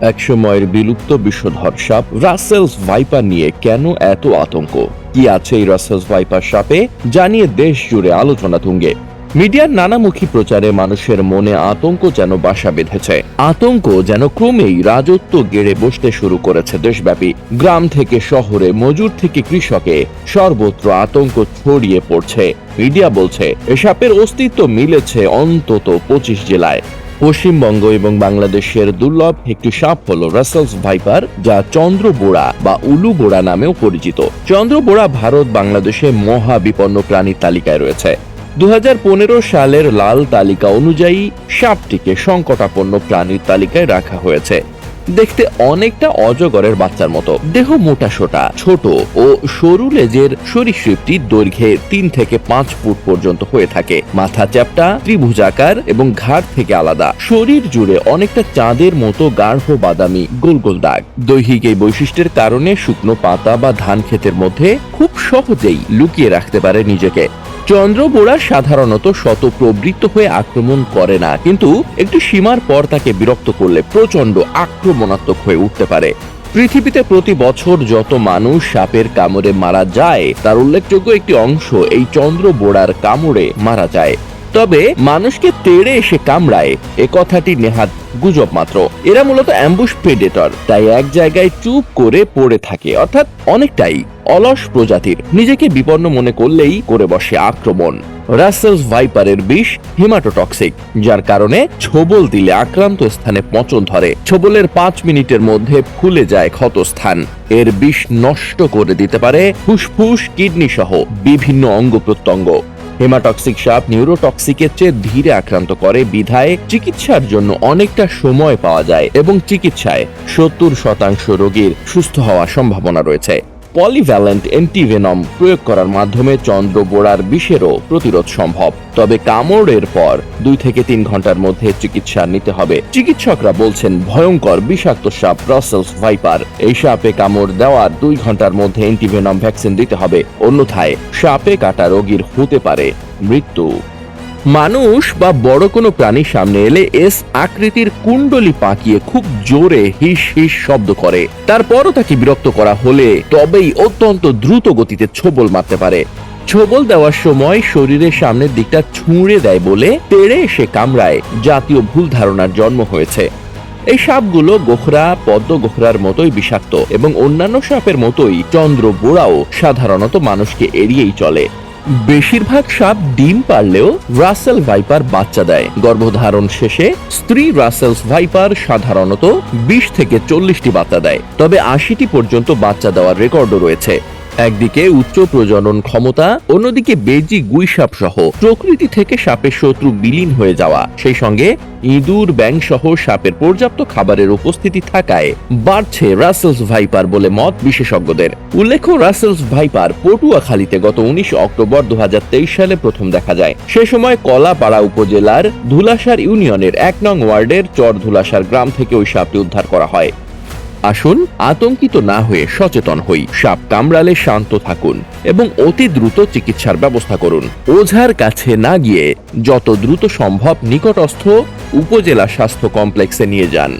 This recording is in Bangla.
একসময়ের বিলুপ্ত বিষধর সাপ রাসেলস ভাইপার নিয়ে কেন এত আতঙ্ক? কি আছে এই রাসেলস ভাইপার সাপে? জানিয়ে দেশ জুড়ে আলোচনা তুঙ্গে। মিডিয়ার নানামুখী প্রচারে মানুষের মনে আতঙ্ক যেন বাসা বেঁধেছে। আতঙ্ক যেন ক্রমেই রাজত্ব গেড়ে বসতে শুরু করেছে দেশব্যাপী। গ্রাম থেকে শহরে মজুর থেকে কৃষকে সর্বত্র আতঙ্ক ছড়িয়ে পড়ছে। মিডিয়া বলছে, এ সাপের অস্তিত্ব মিলেছে অন্তত পঁচিশ জেলায়। পশ্চিমবঙ্গ এবং বাংলাদেশের দুর্লভ একটি সাপ হল রাসেলস ভাইপার, যা চন্দ্র চন্দ্রবোড়া বা উলু বোড়া নামেও পরিচিত। চন্দ্র চন্দ্রবোড়া ভারত বাংলাদেশে মহা বিপন্ন প্রাণীর তালিকায় রয়েছে। দু হাজার পনেরো সালের লাল তালিকা অনুযায়ী সাপটিকে সংকটাপন্ন প্রাণীর তালিকায় রাখা হয়েছে। দেখতে অনেকটা অজগরের বাচ্চার মতো। দেহ মোটা সোটা, ছোট ও সরু লেজের সরীসৃপটি দৈর্ঘ্যে তিন থেকে পাঁচ ফুট পর্যন্ত হয়ে থাকে। মাথা চ্যাপটা ত্রিভুজাকার এবং ঘাড় থেকে আলাদা। শরীর জুড়ে অনেকটা চাঁদের মতো গাঢ় বাদামি গোল গোল দাগ। দৈহিক এই বৈশিষ্ট্যের কারণে শুকনো পাতা বা ধান ক্ষেতের মধ্যে খুব সহজেই লুকিয়ে রাখতে পারে নিজেকে। চন্দ্রবোড়া সাধারণত শত প্রবৃত্ত হয়ে আক্রমণ করে না, কিন্তু একটি সীমার পর তাকে বিরক্ত করলে প্রচণ্ড আক্রমণাত্মক হয়ে উঠতে পারে। পৃথিবীতে প্রতি বছর যত মানুষ সাপের কামড়ে মারা যায়, তার উল্লেখযোগ্য একটি অংশ এই চন্দ্র বোড়ার কামড়ে মারা যায়। তবে মানুষকে তেড়ে এসে কামড়ায়। এ কথাটি নেহাত গুজব মাত্র। এরা মূলত অ্যাম্বুশ প্রেডেটর। তাই এক জায়গায় চুপ করে পড়ে থাকে, অর্থাৎ অনেকটাই অলস প্রজাতির। নিজেকে বিপন্ন মনে করলেই করে বসে আক্রমণ। রাসেলস ভাইপারের বিষ হিমাটোটক্সিক, যার কারণে ছোবল দিলে আক্রান্ত স্থানে পচন ধরে। ছোবলের পাঁচ মিনিটের মধ্যে ফুলে যায় ক্ষতস্থান। এর বিষ নষ্ট করে দিতে পারে ফুসফুস কিডনি সহ বিভিন্ন অঙ্গ প্রত্যঙ্গ। হেমাটক্সিক সাপ নিউরোটক্সিকের চেয়ে ধীরে আক্রান্ত করে, বিধায় চিকিৎসার জন্য অনেকটা সময় পাওয়া যায় এবং চিকিৎসায় সত্তর শতাংশ রোগীর সুস্থ হওয়ার সম্ভাবনা রয়েছে। পলিভ্যালেন্ট অ্যান্টিভেনম প্রয়োগ করার মাধ্যমে চন্দ্রবোড়ার বিষেরও প্রতিরোধ সম্ভব। তবে কামড়ের পর দুই থেকে তিন ঘণ্টার মধ্যে চিকিৎসা নিতে হবে। চিকিৎসকরা বলছেন ভয়ঙ্কর বিষাক্ত সাপ ব্রাসেলস ভাইপার এই সাপে কামড় দেওয়ার দুই ঘণ্টার মধ্যে অ্যান্টিভেনম ভ্যাকসিন দিতে হবে। অন্যথায় সাপে কাটা রোগীর হতে পারে মৃত্যু। মানুষ বা বড় কোনো প্রাণীর সামনে এলে এস আকৃতির কুণ্ডলি পাকিয়ে খুব জোরে হিস হিস শব্দ করে। তারপরও তাকে বিরক্ত করা হলে তবেই অত্যন্ত দ্রুত গতিতে ছোবল মারতে পারে। ছোবল দেওয়ার সময় শরীরের সামনের দিকটা ছুঁড়ে দেয় বলে তেড়ে এসে কামড়ায়। জাতীয় ভুল ধারণার জন্ম হয়েছে। এই সাপগুলো গোখরা, পদ্ম গোখরার মতোই বিষাক্ত এবং অন্যান্য সাপের মতোই চন্দ্র বোড়াও সাধারণত মানুষকে এড়িয়েই চলে। বেশিরভাগ সাপ ডিম পারলেও রাসেল ভাইপার বাচ্চা দেয়। গর্ভধারণ শেষে স্ত্রী রাসেলস ভাইপার সাধারণত বিশ থেকে চল্লিশটি বাচ্চা দেয়। তবে আশিটি পর্যন্ত বাচ্চা দেওয়ার রেকর্ডও রয়েছে। একদিকে উচ্চ প্রজনন ক্ষমতা, অন্যদিকে বেজি গুইসাপ সহ প্রকৃতি থেকে সাপের শত্রু বিলীন হয়ে যাওয়া। সেই সঙ্গে ইঁদুর ব্যাং সহ সাপের পর্যাপ্ত খাবারের উপস্থিতি থাকায় বাড়ছে রাসেলস ভাইপার বলে মত বিশেষজ্ঞদের। উল্লেখ্য, রাসেলস ভাইপার পটুয়াখালীতে গত উনিশ অক্টোবর দু হাজার তেইশ সালে প্রথম দেখা যায়। সে সময় কলাপাড়া উপজেলার ধুলাসার ইউনিয়নের এক নং ওয়ার্ডের চর ধুলাসার গ্রাম থেকে ওই সাপটি উদ্ধার করা হয়। আসুন, আতঙ্কিত না হয়ে সচেতন হই। সাপ কামড়ালে শান্ত থাকুন এবং অতি দ্রুত চিকিৎসার ব্যবস্থা করুন। ওঝার কাছে না গিয়ে যত দ্রুত সম্ভব নিকটস্থ উপজেলা স্বাস্থ্য কমপ্লেক্সে নিয়ে যান।